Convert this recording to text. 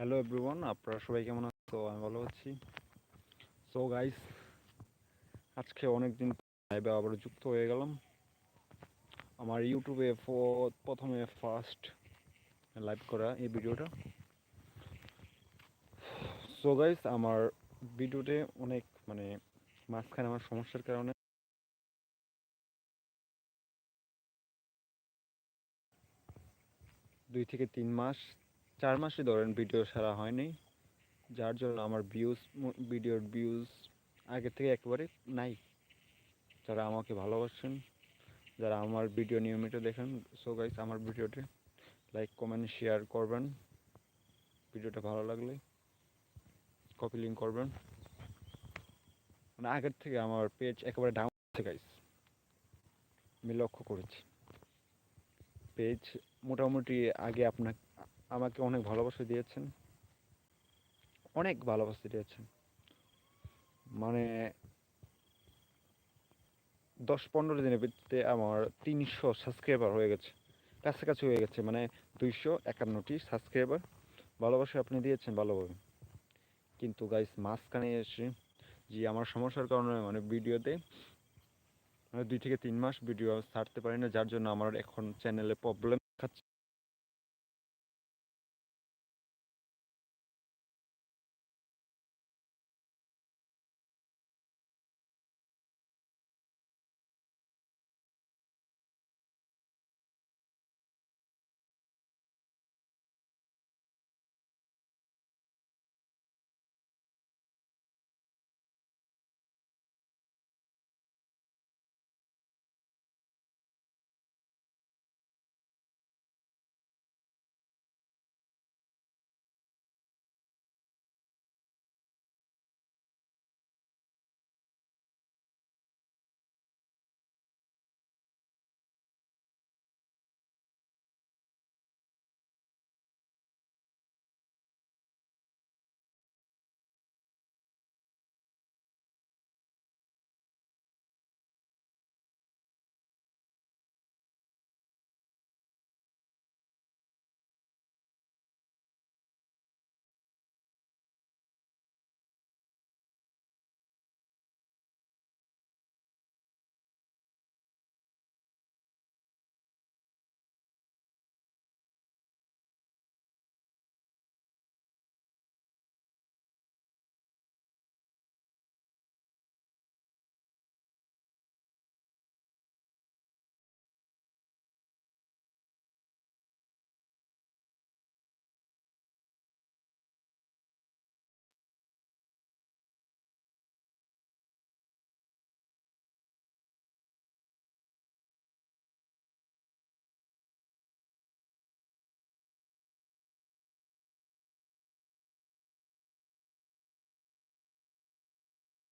Hello everyone আপনারা সবাই কেমন আছো তো আমি ভালো আছি। সো গাইস আজকে অনেক দিন লাইভে আবার যুক্ত হয়ে গেলাম। আমার ইউটিউবে প্রথমে ফার্স্ট লাইভ করা এই ভিডিওটা। সো গাইস আমার ভিডিওতে অনেক মানে মাঝখানে আমার সমস্যার কারণে দুই থেকে তিন মাস চার মাসই ধরেন ভিডিও ছাড়া হয়নি। যার জন্য আমার ভিউজ ভিডিওর ভিউজ আগের থেকে একেবারে নাই। যারা আমাকে ভালোবাসেন, যারা আমার ভিডিও নিয়মিত দেখেন সো গাইস আমার ভিডিওতে লাইক কমেন্ট শেয়ার করবেন। ভিডিওটা ভালো লাগলে কপি লিঙ্ক করবেন। মানে আগের থেকে আমার পেজ একেবারে ডাউন হচ্ছে গাইস আমি লক্ষ্য করেছি। পেজ মোটামুটি আগে আপনার আমাকে অনেক ভালোবাসা দিয়েছেন। অনেক ভালোবাসা দিয়েছেন। মানে দশ পনেরো দিনের ভিত্তিতে আমার তিনশো সাবস্ক্রাইবার হয়ে গেছে। কাছাকাছি হয়ে গেছে মানে দুইশো একান্নটি সাবস্ক্রাইবার ভালোবাসা আপনি দিয়েছেন ভালোভাবে। কিন্তু গাইস মাঝখানে এসে যে আমার সমস্যার কারণে মানে ভিডিওতে মানে দুই থেকে তিন মাস ভিডিও ছাড়তে পারি না, যার জন্য আমার এখন চ্যানেলে প্রবলেম দেখাচ্ছে।